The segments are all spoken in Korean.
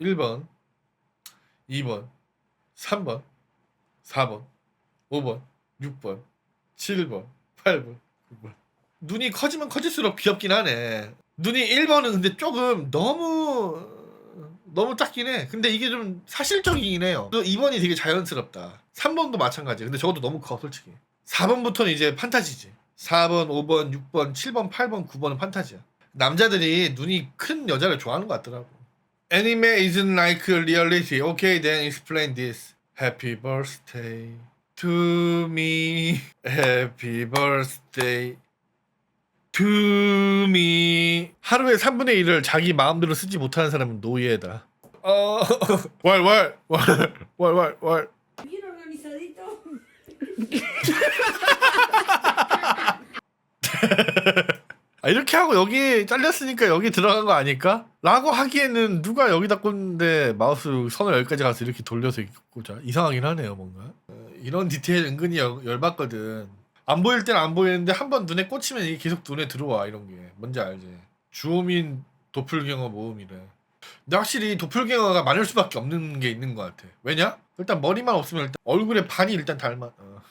1번, 2번, 3번, 4번, 5번, 6번, 7번, 8번, 9번. 눈이 커지면 커질수록 귀엽긴 하네. 눈이 1번은 근데 조금 너무 너무 작긴 해. 근데 이게 좀 사실적이긴 해요. 또 2번이 되게 자연스럽다. 3번도 마찬가지. 근데 저것도 너무 커 솔직히. 4번부터는 이제 판타지지. 4번, 5번, 6번, 7번, 8번, 9번은 판타지야. 남자들이 눈이 큰 여자를 좋아하는 것 같더라고. Anime isn't like reality. Okay, then explain this. Happy birthday to me. Happy birthday to me. 하루에 3분의 1을 자기 마음대로 쓰지 못하는 사람은 노예다. 어, 왈, 왈, 왈, 왈, 왈, 왈. Bien organizadito. 아, 이렇게 하고 여기 잘렸으니까 여기 들어간 거 아닐까? 라고 하기에는 누가 여기다 꽂는데 마우스 선을 여기까지 가서 이렇게 돌려서 이렇게 꽂아 이상하긴 하네요 뭔가. 어, 이런 디테일 은근히 열, 열받거든. 안 보일 땐 안 보이는데 한 번 눈에 꽂히면 이게 계속 눈에 들어와 이런 게. 뭔지 알지? 주호민 도플갱어 모음이래. 근데 확실히 도플갱어가 많을 수밖에 없는 게 있는 것 같아. 왜냐? 일단 머리만 없으면 일단 얼굴에 반이 일단 닮아. 어.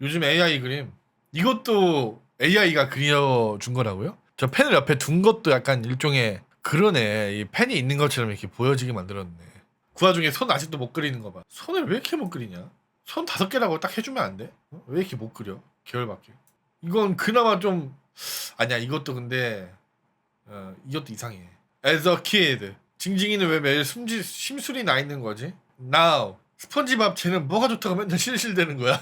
요즘 AI 그림. 이것도 AI가 그려준 거라고요? 저 펜을 옆에 둔 것도 약간 일종의 그러네. 이 펜이 있는 것처럼 이렇게 보여지게 만들었네. 그 와중에 손 아직도 못 그리는 거 봐. 손을 왜 이렇게 못 그리냐? 손 다섯 개라고 딱 해주면 안 돼? 어? 왜 이렇게 못 그려? 계열밖에. 이건 그나마 좀 아니야. 이것도 근데 어, 이것도 이상해. As a kid, 징징이는 왜 매일 숨지 심술이 나 있는 거지? Now, 스펀지밥 쟤는 뭐가 좋다고 맨날 실실대는 거야?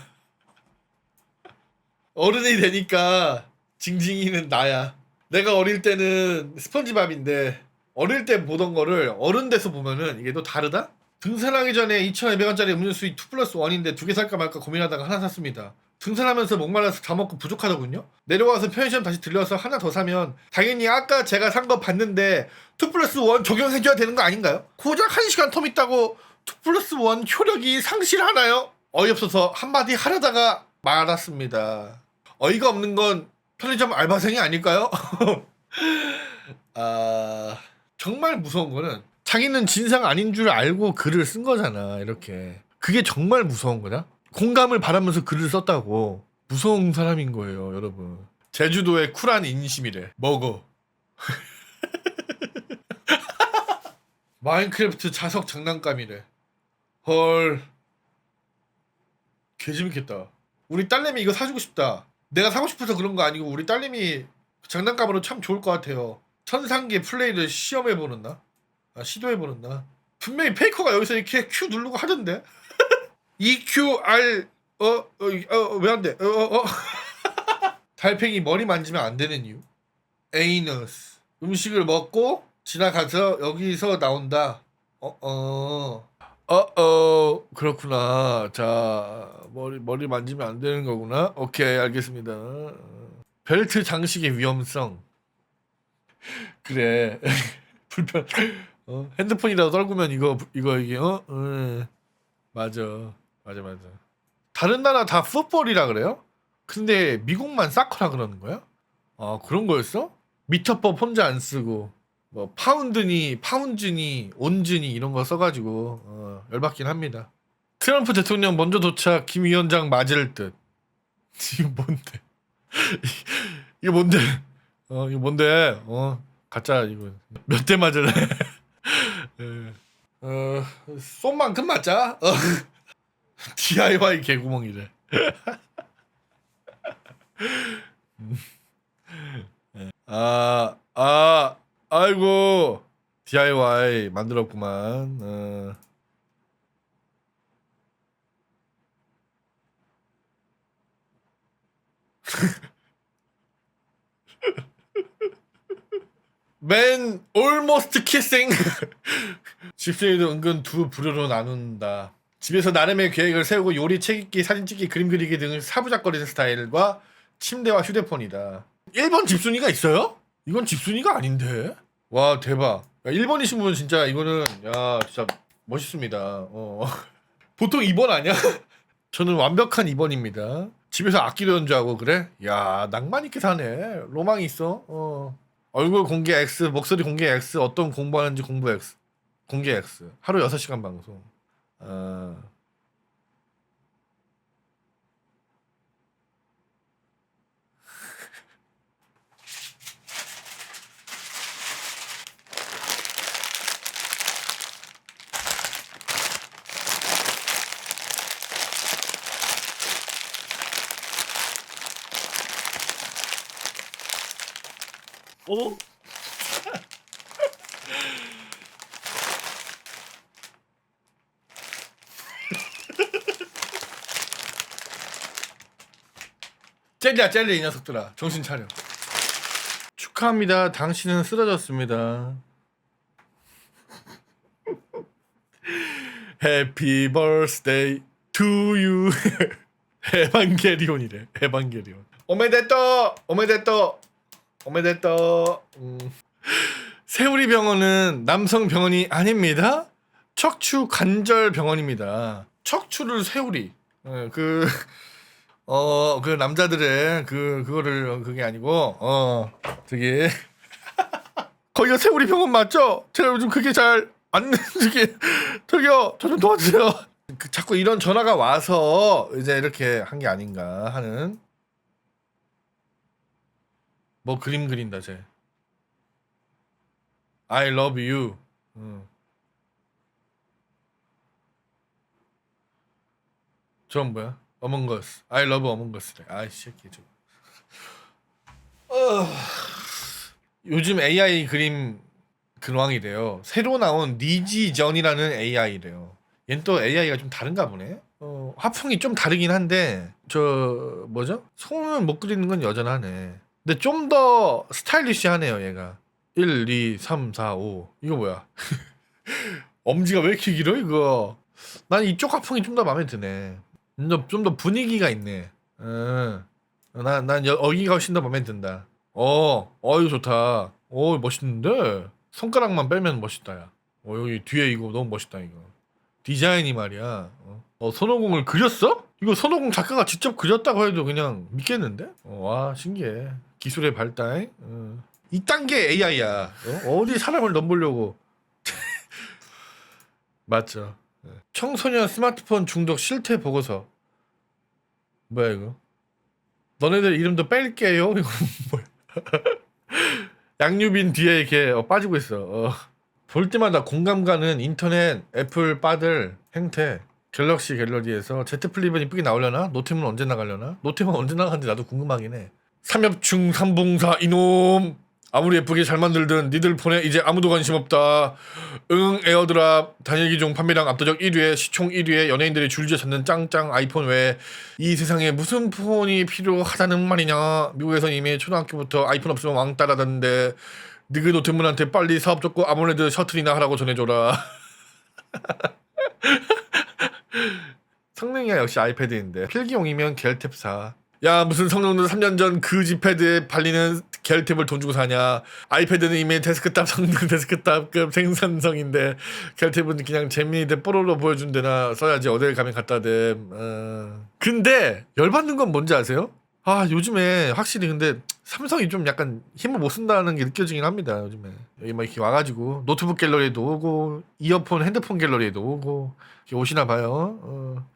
어른이 되니까 징징이는 나야. 내가 어릴 때는 스펀지밥인데 어릴 때 보던 거를 어른 돼서 보면은 이게 또 다르다? 등산하기 전에 2,200원짜리 음료수 2 플러스 1인데 두 개 살까 말까 고민하다가 하나 샀습니다. 등산하면서 목말라서 다 먹고 부족하더군요. 내려와서 편의점 다시 들려서 하나 더 사면 당연히 아까 제가 산 거 봤는데 2 플러스 1 적용해줘야 되는 거 아닌가요? 고작 1시간 텀 있다고 2 플러스 1 효력이 상실하나요? 어이없어서 한마디 하려다가 말았습니다. 어이가 없는 건 편의점 알바생이 아닐까요? 아 정말 무서운 거는 자기는 진상 아닌 줄 알고 글을 쓴 거잖아 이렇게. 그게 정말 무서운 거냐? 공감을 바라면서 글을 썼다고. 무서운 사람인 거예요 여러분. 제주도의 쿨한 인심이래. 먹어. 마인크래프트 자석 장난감이래. 헐. 개재밌겠다. 우리 딸내미 이거 사주고 싶다 내가 사고 싶어서 그런 거 아니고 우리 딸내미 장난감으로 참 좋을 것 같아요. 천상계 플레이를 시험해보는 나? 아, 시도해보는 나? 분명히 페이커가 여기서 이렇게 Q 누르고 하던데? EQR 어? 어? 어? 왜안 돼? 어? 어? 어? 달팽이 머리 만지면 안 되는 이유 에이너스 음식을 먹고 지나가서 여기서 나온다 어? 어? 어어 그렇구나. 자 머리 머리 만지면 안 되는 거구나. 오케이 알겠습니다. 벨트 장식의 위험성. 그래. 불편 어, 핸드폰이라도 떨구면 이거 이거 이게 어? 음, 맞아. 맞아 맞아. 다른 나라 다 풋볼이라 그래요? 근데 미국만 사커라 그러는 거야? 아 그런 거였어? 미터법 혼자 안 쓰고 뭐 파운드니 파운즈니 온즈니 이런 거 써가지고 어, 열받긴 합니다. 트럼프 대통령 먼저 도착 김 위원장 맞을 듯. 이거 뭔데? 이거 뭔데? 어 이거 뭔데? 어 가짜 이거 몇 대 맞을래? 예. 어 쏜만큼 맞자. 어. DIY 개구멍이래. 아 아. 아이고 DIY 만들었구만. 어. 맨 almost kissing. 집순이도 은근 두 부류로 나눈다. 집에서 나름의 계획을 세우고 요리, 책 읽기, 사진 찍기, 그림 그리기 등 사부작거리는 스타일과 침대와 휴대폰이다. 1번 집순이가 있어요? 이건 집순이가 아닌데? 와 대박. 야, 1번이신 분 진짜 이거는 야 진짜 멋있습니다. 어. 보통 2번 아니야? 저는 완벽한 2번입니다. 집에서 악기도 연주하고 그래? 야 낭만 있게 사네. 로망이 있어. 어. 얼굴 공개 X, 목소리 공개 X, 어떤 공부하는지 공부 X. 공개 X 하루 6시간 방송. 어. 어? 젤리야 젤리 이 녀석들아. 정신 차려. 축하합니다. 당신은 쓰러졌습니다. 해피 버스데이 투유 에반게리온이래. 에반게리온. 오메데또! 오메데또 오메데또 음. 세우리 병원은 남성 병원이 아닙니다 척추 관절 병원입니다 척추를 세우리 예, 그 어, 그 남자들의 그 그거를 어, 그게 아니고 어, 저기 거기가 세우리 병원 맞죠? 제가 요즘 그게 잘안 저기 저기요 저 좀 도와주세요. 그 자꾸 이런 전화가 와서 이제 이렇게 한 게 아닌가 하는 뭐 그림 그린다 쟤. I love you. 응. 저건 뭐야? 어몽거스. I love 어몽거스래. 아이 새끼 저. 어... 요즘 AI 그림 근황이래요. 새로 나온 니지전이라는 AI래요. 얘는 또 AI가 좀 다른가 보네. 어, 화풍이 좀 다르긴 한데 저 뭐죠? 손을 못 그리는 건 여전하네. 근데 좀 더 스타일리시하네요, 얘가. 1, 2, 3, 4, 5. 이거 뭐야? 엄지가 왜 이렇게 길어, 이거? 난 이쪽 화풍이 좀 더 마음에 드네. 좀 더 분위기가 있네. 어. 난, 난 여- 여기가 훨씬 더 마음에 든다. 어, 어, 이거 좋다. 어, 멋있는데? 손가락만 빼면 멋있다, 야. 어, 여기 뒤에 이거 너무 멋있다, 이거. 디자인이 말이야. 어, 어, 손오공을 그렸어? 이거 손오공 작가가 직접 그렸다고 해도 그냥 믿겠는데? 어, 와, 신기해. 기술의 발달. 어. 이딴 게 AI야. 어? 디 사람을 넘보려고. 맞죠. 네. 청소년 스마트폰 중독 실태 보고서. 뭐야 이거? 너네들 이름도 뺄게요. 이거 뭐야? 양유빈 뒤에 이렇게 어, 빠지고 있어. 어. 볼 때마다 공감 가는 인터넷 애플 빠들 행태. 갤럭시 갤러리에서 Z 플립은 이쁘게 나오려나? 노템은 언제 나가려나? 노템은 언제 나가는지 나도 궁금하긴 해. 삼엽충 삼봉사 이놈. 아무리 예쁘게 잘 만들든 니들 폰에 이제 아무도 관심 없다. 응 에어드랍 단일기 중 판매량 압도적 1위에 시총 1위에 연예인들이 줄지어 찾는 짱짱 아이폰 외에 이 세상에 무슨 폰이 필요하다는 말이냐 미국에선 이미 초등학교부터 아이폰 없으면 왕따라던데 니그 노트문한테 빨리 사업 접고 아모레드 셔틀이나 하라고 전해줘라 성능이야 역시 아이패드인데 필기용이면 겔탭 사. 야 무슨 성능도 3년 전 그 지패드에 발리는 겔탭을 돈 주고 사냐 아이패드는 이미 데스크탑 성능 데스크탑급 생산성인데 겔탭은 그냥 재미있게 뽀로로 보여준 데나 써야지 어딜 가면 갖다 대 어. 근데 열받는 건 뭔지 아세요? 아 요즘에 확실히 근데 삼성이 좀 약간 힘을 못 쓴다는 게 느껴지긴 합니다 요즘에 여기 막 이렇게 와가지고 노트북 갤러리에도 오고 이어폰 핸드폰 갤러리에도 오고 이렇게 오시나 봐요 어.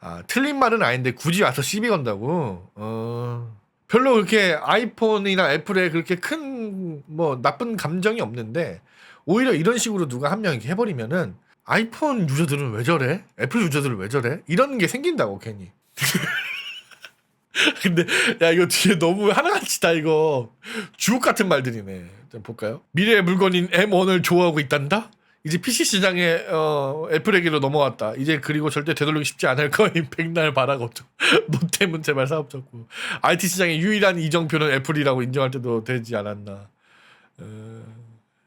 아 틀린 말은 아닌데 굳이 와서 시비 건다고 어. 별로 그렇게 아이폰이나 애플에 그렇게 큰 뭐 나쁜 감정이 없는데 오히려 이런 식으로 누가 한 명 이렇게 해버리면은 아이폰 유저들은 왜 저래? 애플 유저들은 왜 저래? 이런 게 생긴다고 괜히. 근데 야 이거 뒤에 너무 하나같이 다 이거 주옥 같은 말들이네. 좀 볼까요? 미래의 물건인 M1을 좋아하고 있단다. 이제 PC 시장에 어, 애플에게로 넘어왔다. 이제 그리고 절대 되돌리기 쉽지 않을 거임. 백날 바라고죠. 못되면 제발 사업 접고. IT 시장의 유일한 이정표는 애플이라고 인정할 때도 되지 않았나. 어...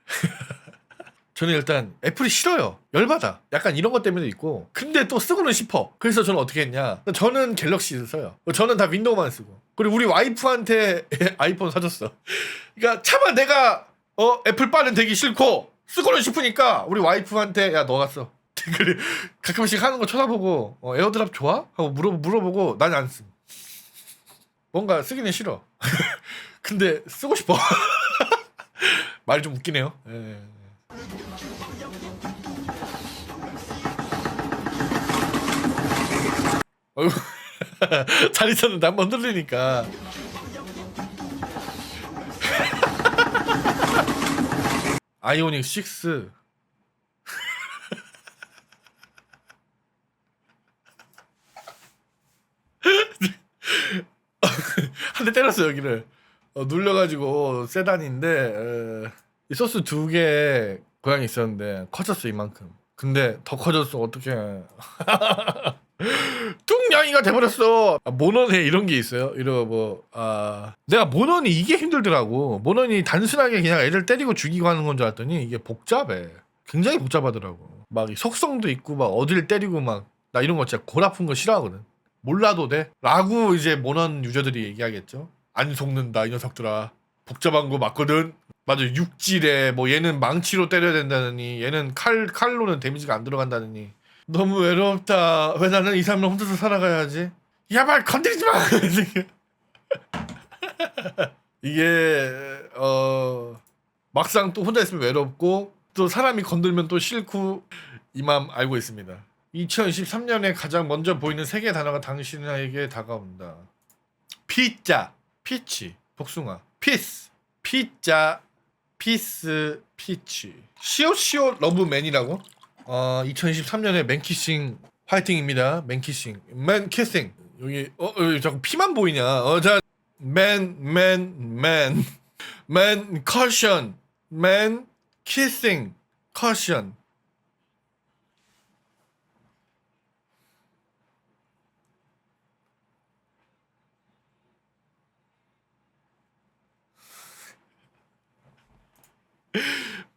저는 일단 애플이 싫어요. 열받아. 약간 이런 것 때문에 있고. 근데 또 쓰고는 싶어. 그래서 저는 어떻게 했냐. 저는 갤럭시를 써요. 저는 다 윈도우만 쓰고. 그리고 우리 와이프한테 아이폰 사줬어. 그러니까 차마 내가 어 애플 빠는 되기 싫고 쓰고는 싶으니까 우리 와이프한테 야 너가 써 댓글을 가끔씩 하는 거 쳐다보고 어, 에어드랍 좋아? 하고 물어 물어보고 난 안 쓴. 뭔가 쓰기는 싫어. 근데 쓰고 싶어. 말이 좀 웃기네요. 예. 예, 예. 잘 있었는데 한번 흔들리니까. 아이오닉 6. 한 대 때렸어 여기를. 어, 눌려가지고 세단인데 어, 이 소스 두 개 고양이 있었는데 커졌어 이만큼. 근데 더 커졌어 어떡해 뚱냥이가 돼버렸어 아, 모넌에 이런 게 있어요 이런 뭐 아 내가 모넌이 이게 힘들더라고 모넌이 단순하게 그냥 애들 때리고 죽이고 하는 건 줄 알았더니 이게 복잡해 굉장히 복잡하더라고 막이 속성도 있고 막 어디를 때리고 막 나 이런 거 진짜 골 아픈 거 싫어하거든 몰라도 돼? 라고 이제 모넌 유저들이 얘기하겠죠. 안 속는다 이 녀석들아. 복잡한 거 맞거든. 맞아 육질에 뭐 얘는 망치로 때려야 된다느니 얘는 칼 칼로는 데미지가 안 들어간다느니 너무 외롭다. 왜 나는 이 사람을 혼자서 살아가야지? 야말 건드리지 마. 이게 어 막상 또 혼자 있으면 외롭고 또 사람이 건들면 또 싫고 이 맘 알고 있습니다. 2023년에 가장 먼저 보이는 세 개의 단어가 당신에게 다가온다. 피자, 피치, 복숭아, 피스, 피자, 피스, 피치. 시오시오 러브맨이라고? 어, 2023년에 맨키싱 화이팅입니다. 맨키싱, 맨키싱. 여기 어, 어 자꾸 피만 보이냐? 어, 자, 맨, 맨, 맨, 맨 커션, 맨 키싱, 커션.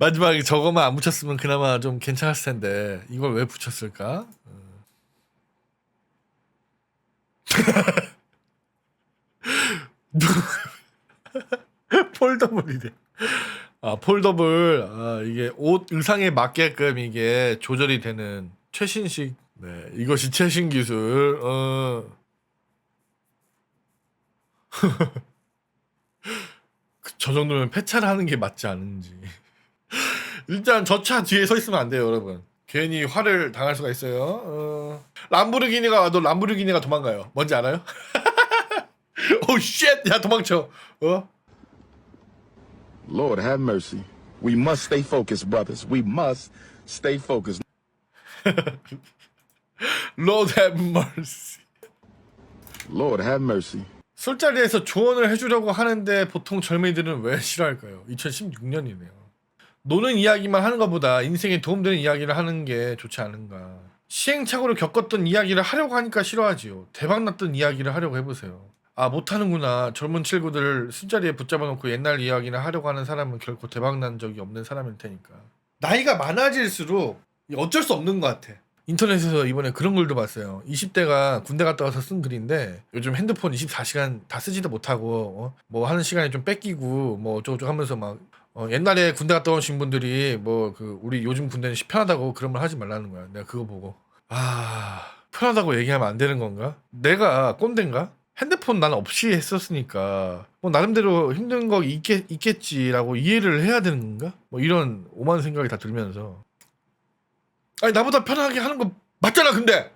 마지막에 저거만 안 붙였으면 그나마 좀 괜찮았을 텐데 이걸 왜 붙였을까? 어. 폴더블이래. 아 폴더블. 아 이게 옷 의상에 맞게끔 이게 조절이 되는 최신식. 네 이것이 최신 기술. 어. 저 정도면 폐차를 하는 게 맞지 않은지. 일단 저 차 뒤에 서 있으면 안 돼요, 여러분. 괜히 화를 당할 수가 있어요. 어... 람보르기니가 와도 람보르기니가 도망가요. 뭔지 알아요? 오 쉣! 야 도망쳐. 어? Lord have mercy. We must stay focused, brothers. We must stay focused. Lord have mercy. Lord have mercy. 술자리에서 조언을 해주려고 하는데 보통 젊은이들은 왜 싫어할까요? 2016년이네요. 노는 이야기만 하는 것보다 인생에 도움되는 이야기를 하는 게 좋지 않은가. 시행착오를 겪었던 이야기를 하려고 하니까 싫어하지요. 대박났던 이야기를 하려고 해보세요. 아 못하는구나. 젊은 친구들 술자리에 붙잡아 놓고 옛날 이야기를 하려고 하는 사람은 결코 대박난 적이 없는 사람일 테니까. 나이가 많아질수록 어쩔 수 없는 것 같아. 인터넷에서 이번에 그런 글도 봤어요. 20대가 군대 갔다 와서 쓴 글인데 요즘 핸드폰 24시간 다 쓰지도 못하고 어? 뭐 하는 시간이 좀 뺏기고 뭐 어쩌고저쩌고 하면서 막 어, 옛날에 군대 갔다 오신 분들이 뭐 그 우리 요즘 군대는 편하다고 그런 말 하지 말라는 거야. 내가 그거 보고 아 편하다고 얘기하면 안 되는 건가? 내가 꼰대인가? 핸드폰 난 없이 했었으니까 뭐 나름대로 힘든 거 있겠, 있겠지라고 이해를 해야 되는 건가? 뭐 이런 오만 생각이 다 들면서 아니 나보다 편하게 하는 거 맞잖아 근데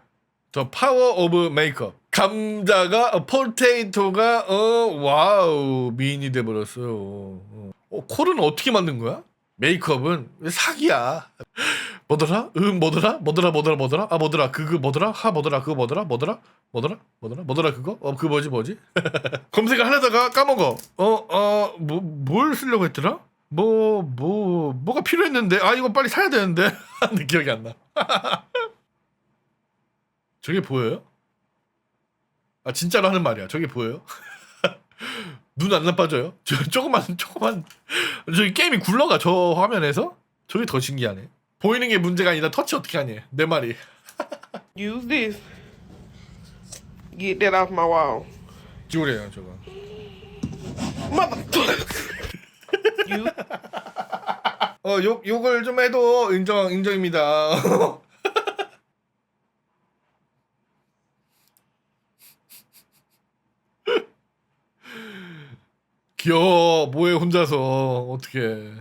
더 파워 오브 메이크업 감자가 어, 포테이토가 어 와우 미인이 돼버렸어요 어, 어, 콜은 어떻게 만든 거야? 메이크업은 사기야 뭐더라? 음 뭐더라? 뭐더라 뭐더라 뭐더라? 아 뭐더라 그거 뭐더라? 하 뭐더라 그거 뭐더라? 뭐더라? 뭐더라? 뭐더라? 뭐더라 그거? 어그 뭐지 뭐지? 검색을 하려다가 까먹어 어어뭐 뭘 쓰려고 했더라? 뭐, 뭐, 뭐가 필요했는데, 아, 이거 빨리 사야 되는데. 근데 기억이 안 나. 저게 보여요? 아, 진짜로 하는 말이야. 저게 보여요? 눈 안 나빠져요? 저, 조금만, 조금만. 저기 게임이 굴러가, 저 화면에서? 저게 더 신기하네. 보이는 게 문제가 아니라 터치 어떻게 하니? 내 말이. Use this. Get that off my wall. 지우래요, 저거. You 어, 욕, 욕을 좀 해도 인정, 인정입니다. 귀여워. 뭐해, 혼자서. 어떻게.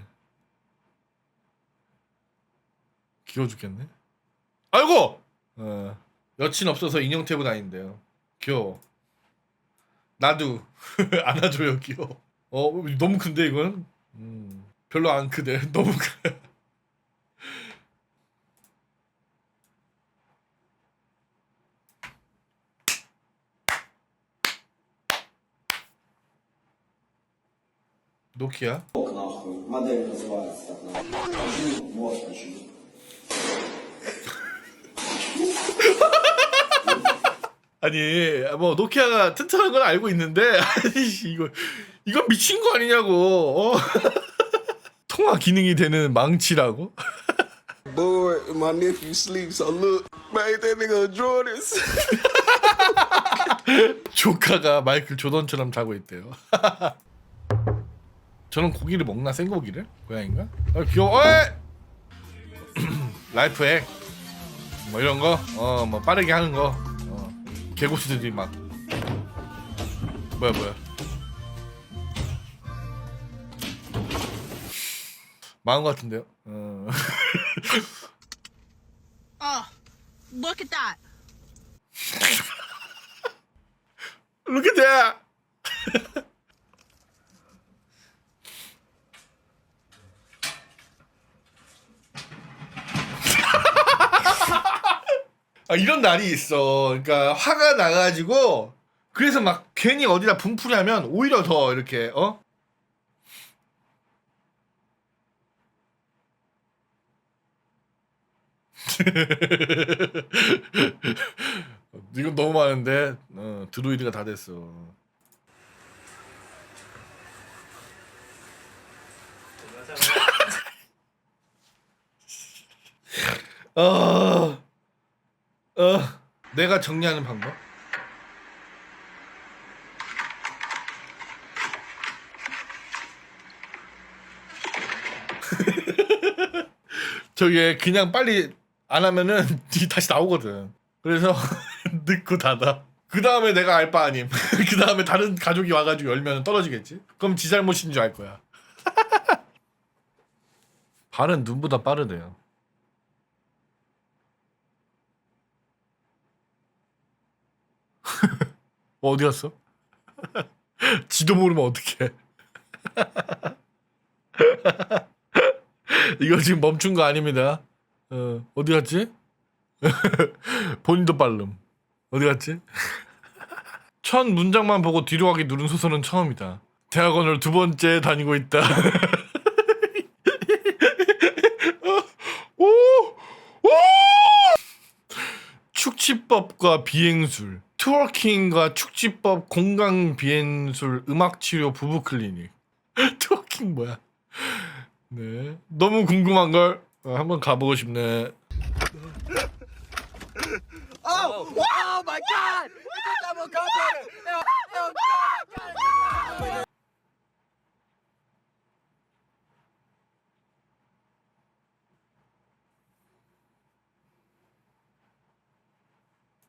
귀여워 죽겠네. 아이고! 어. 여친 없어서 인형 태고 다닌대요. 귀여워. 나도 안아줘요 귀여워. 어 너무 큰데 이건? 음, 별로 안 크대. 너무 크. 노키아? нахуй. Модель называется так нахуй. Почему? Вот почему. 아니 뭐 노키아가 튼튼한 건 알고 있는데 아니 씨, 이거 이건 미친 거 아니냐고 어? 통화 기능이 되는 망치라고 bored and my nephew sleeps, so look, made that nigga Jordans. 조카가 마이클 조던처럼 자고 있대요 저는 고기를 먹나 생고기를 고양인가 아 귀여워! 라이프액 뭐 이런 거 어 뭐 빠르게 하는 거 어. 개고수들이 막 뭐야 뭐야 망한 것 같은데요 어. Oh, look at that. Look at that. 아, 이런 날이 있어. 그러니까 화가 나가지고 그래서 막 괜히 어디다 분풀이하면 오히려 더 이렇게 어? 이건 너무 많은데 어, 드루이드가 다 됐어. 어, 어, 내가 정리하는 방법. 저게 그냥 빨리 안 하면은 다시 나오거든. 그래서 넣고 닫아. 그 다음에 내가 알 바 아님. 그 다음에 다른 가족이 와가지고 열면 떨어지겠지. 그럼 지 잘못인 줄 알 거야. 발은 눈보다 빠르대요. 어, 어디 갔어? 지도 모르면 어떡해. 이거 지금 멈춘 거 아닙니다. 어, 어디 갔지? 본인도 빠름. 어디 갔지? 첫 문장만 보고 뒤로 가기 누른 소설은 처음이다. 대학원을 두 번째 다니고 있다. 오! 오! 축지법과 비행술, 트워킹과 축지법 공강 비행술 음악 치료 부부 클리닉. 트워킹 뭐야? 네, 너무 궁금한 걸 어, 한번 가보고 싶네.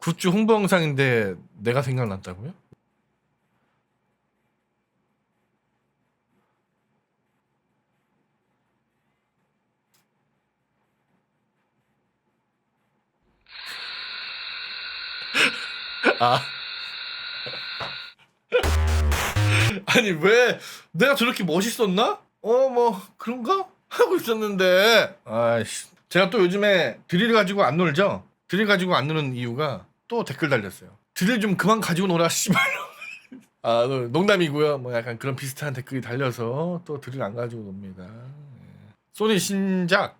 굿즈 홍보 영상인데 내가 생각났다고요? 아. 아니 왜 내가 저렇게 멋있었나? 어 뭐 그런가? 하고 있었는데 아이씨 제가 또 요즘에 드릴 가지고 안 놀죠? 드릴 가지고 안 노는 이유가 또 댓글 달렸어요. 드릴 좀 그만 가지고 놀아 씨발. 아 너- 농담이고요. 뭐 약간 그런 비슷한 댓글이 달려서 또 드릴 안 가지고 놉니다. 예. 소니 신작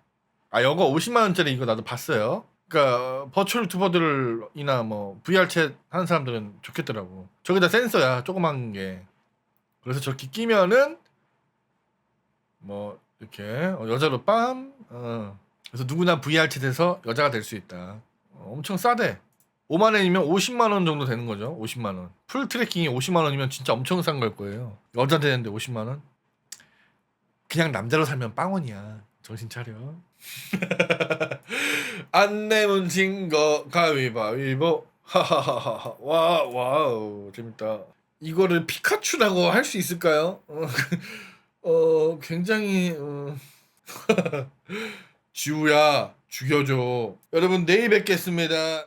아 이거 50만 원짜리 이거 나도 봤어요. 그러니까 버추얼 유튜버들이나 뭐 VR 챗 하는 사람들은 좋겠더라고. 저기다 센서야 조그만 게. 그래서 저렇게 끼면은 뭐 이렇게 어, 여자로 빰. 어. 그래서 누구나 VR 챗에서 여자가 될 수 있다. 어, 엄청 싸대. 5만 원이면 50만 원 정도 되는 거죠. 50만 원. 풀 트래킹이 50만 원이면 진짜 엄청 싼 걸 거예요. 여자 되는데 50만 원? 그냥 남자로 살면 빵원이야. 정신 차려. 안 내면 진거 가위바위보. 하하하하. 와 와우 재밌다. 이거를 피카츄라고 할 수 있을까요? 어, 어 굉장히 어... 지우야 죽여줘. 여러분 내일 뵙겠습니다.